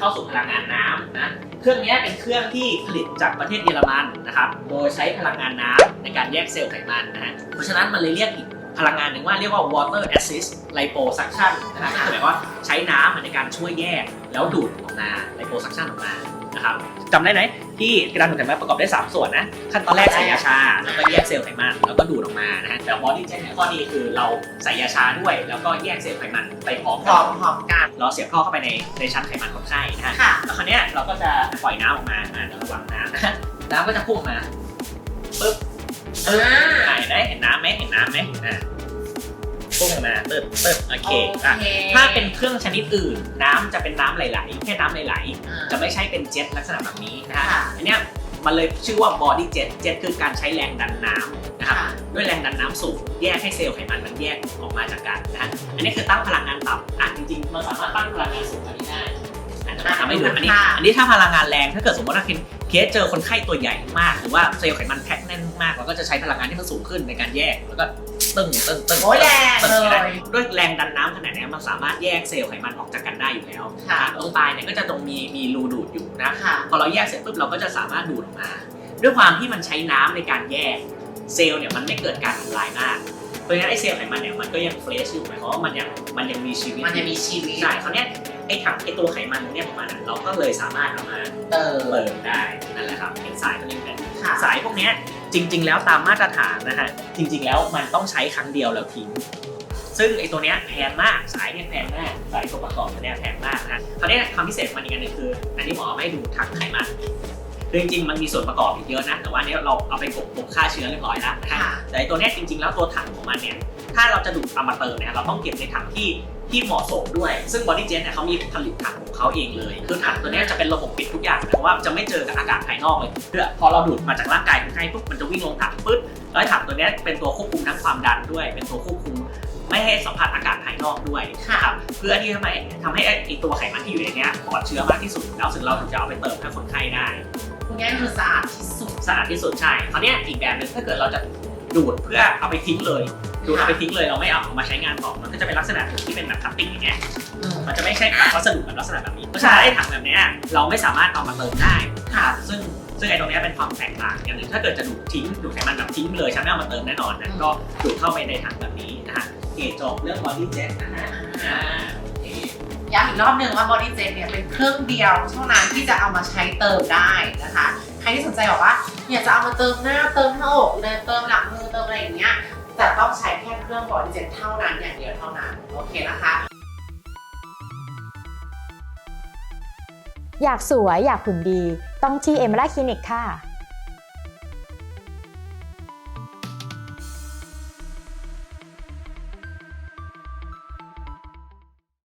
เข้าสู่พลังงานน้ำนะเครื่องนี้เป็นเครื่องที่ผลิตจากประเทศเยอรมันนะครับโดยใช้พลังงานน้ำในการแยกเซลล์ไขมันนะฮะเพราะฉะนั้นมันเลยเรียกอีกพลังงานหนึ่งว่าเรียกว่า water assist liposuction นะฮะก็หมายว่า ช้น้ำในการช่วยแยก แล้วดูดออกมา liposuction ออกมานะครับจำได้ไหมที่การดูดไขมันประกอบได้ 3 ส่วนนะขั้นตอนแรกใส่ยาชา แล้วก็แยกเซลล์ไขมันแล้วก็ดูดออกมานะฮะแต่ body jet เนี่ยข้อดีคือเราใส่ยาชาด้วย แล้วก็แยกเซลล์ไขมันไปพร้อมพกัร้อนมพร้อมกัน เราเสียบเข้าเข้าไปในในชั้นไขมันคนไข้นะฮะ ค่ะ แล้วคราวเนี้ยเราก็จะปล่อยน้ำออกมาอ่าเดี๋ยวระวังน้ำนะฮะน้ำก็จะพุ่งออกมาปึ๊บอ่าอ่าเห็นไหมเห็นน้ำไหมเห็นน้ำไหมอ่า พุ่งออกมาปึ๊บปึ๊บโอเคอะโอเค ถ้าเป็นเครื่องชนิดอื่น น้ำจะเป็นน้ำไหลๆแค่น้ำไหลอ่า ๆ จะไม่ใช่เป็นเจ็ตลักษณะแบบนี้นะฮะค่ะ อันเนี้ยมันเลยชื่อว่า body jet jet คือการใช้แรงดันน้ำนะครับ ค่ะ ด้วยแรงดันน้ำสูงแยกให้เซลล์ไขมันมันแยกออกมาจากกันนะฮะอันนี้คือตั้งพลังงานต่ำอะจริงๆ มันสามารถตั้งพลังงานสูงกว่านี้ได้อาจจะทำให้ดูอันนี้ ค่ะอันนี้ถ้าพลังงานแรงถ้าเกิดสมมติว่าเคสเจอคนไข้ตัวใหญ่มาก หรือว่าเซลล์ไขมันแพ็คแน่นมากเราก็จะใช้พลังงานที่มันสูงขึ้นในการแยกแล้วก็ ตึ้งตึ้งตึ้งโอ้ยแรงตึ้งเลยด้วยแรงดันน้ำขนาดนี้มันสามารถแยกเซลล์ไขมันออกจากกันได้อยู่แล้วค่ะ ตรงปลายเนี่ยก็จะตรงมีมีรูดูดอยู่นะค่ะ พอเราแยกเสร็จปุ๊บเราก็จะสามารถดูดออกมา ด้วยความที่มันใช้น้ำในการแยกเซลล์เนี่ยมันไม่เกิดการทำลายมาก เพราะฉะนั้นไอ้เซลล์ไขมันเนี่ยมันก็ยังเฟรชอยู่หมายความว่ามันยังมันยังมีชีวิตมันจะมีชีวิตใช่เขาวเนี้ยไอ้ถังไอ้ตัวไขมันตรงเนี้ยของมันอะเราก็เลยสามารถเอามาเออเปิดได้นั่นแหละครับเป็นสายตัวนี้เป็น ค่ะ สายพวกเนี้ย จริง ๆ แล้วตามมาตรฐานนะฮะจริง ๆ แล้วมันต้องใช้ครั้งเดียวแล้วทิ้ง ซึ่งไอ้ตัวเนี้ยแพงมากสายเนี่ยแพงมากสายตัวประกอบตัวเนี้ยแพงมากนะคราวเนี้ยความพิเศษของมันอีกอันหนึงคือ อันนี้หมอเอาไม่ดูถังไขมันคือจริงๆมันมีส่วนประกอบอีกเยอะนะ แต่ว่าอันนี้เราเอาไปกบกบฆ่าเชื้อเรียบร้อยแล้วนะฮะค่ะแต่ไอ้ตัวเนี้ยจริง ๆ แล้วตัวถังของมันเนี่ยถ้าเราจะดูดเอามาเติมเนี่ยเราต้องเก็บในถังที่ ที่เหมาะสมด้วย ซึ่ง Body Jet เนี่ยเขามีผลิตถังของเขาเองเลย คือถังตัวเนี้ยจะเป็นระบบปิดทุกอย่างเพราะว่าจะไม่เจอกับอากาศภายนอกเลยเพื่อพอเราดูดมาจากร่างกายคนไข้ปุ๊บมันจะวิ่งลงถังปึ๊บแล้วไอ้ถังตัวเนี้ยเป็นตัวควบคุมทั้งความดันด้วย เป็นตัวควบคุมไม่ให้สัมผัสอากาศภายนอกด้วยค่ะนะครับเพื่อที่ทำให้ทำให้ไอ้ตัวไขมันที่อยู่ในเนี้ยปลอดเชื้อมากที่สุด แล้วถึงเราถึงจะเอาไปเติมให้คนไข้ได้คุณง่ายคือสะอาดที่สุดสะอาดที่สุดใช่คราวเนี้ยอีกแบบหนึงถ้าเกิดเราจะดูดเพื่อเอาไปทิ้งเลย ดูดเอาไปทิ้งเลยเราไม่เอามาใช้งานต่อมันก็จะเป็นลักษณะที่เป็นแบบพลาสติกอย่างเงี้ยอืมมันจะไม่ใช่แบบวัสดุแบบลักษณะแบบนี้เพราะฉะนั้นไอ้ถังแบบเนี้ยเราไม่สามารถเอามาเติมได้ค่ะซึ่งซึ่งไอ้ตรงเนี้ยเป็นความแตกต่างอย่างหนึ่งถ้าเกิดจะดูดทิ้งดูดไขมันแบบทิ้งไปเลย ฉันไม่เอามาเติมแน่นอนนะก็ดูดเข้าไปในถังแบบนี้นะฮะโอเคจบเรื่อง body jet นะฮะอ่าโอเคย้ำอีกรอบหนึ่งว่า Body Jet เนี่ยเป็นเครื่องเดียวเท่านั้นที่จะเอามาใช้เติมได้นะคะ ใครที่สนใจบอกว่าอยากจะเอามาเติมหน้าเติมหน้าอกเลยเติมหลังมือเติมอะไรอย่างเงี้ย จะต้องใช้แค่เครื่อง Body Jet เท่านั้นอย่างเดียวเท่านั้น โอเคนะคะ อยากสวยอยากหุ่นดี ต้องที่เอมราคลินิกค่ะ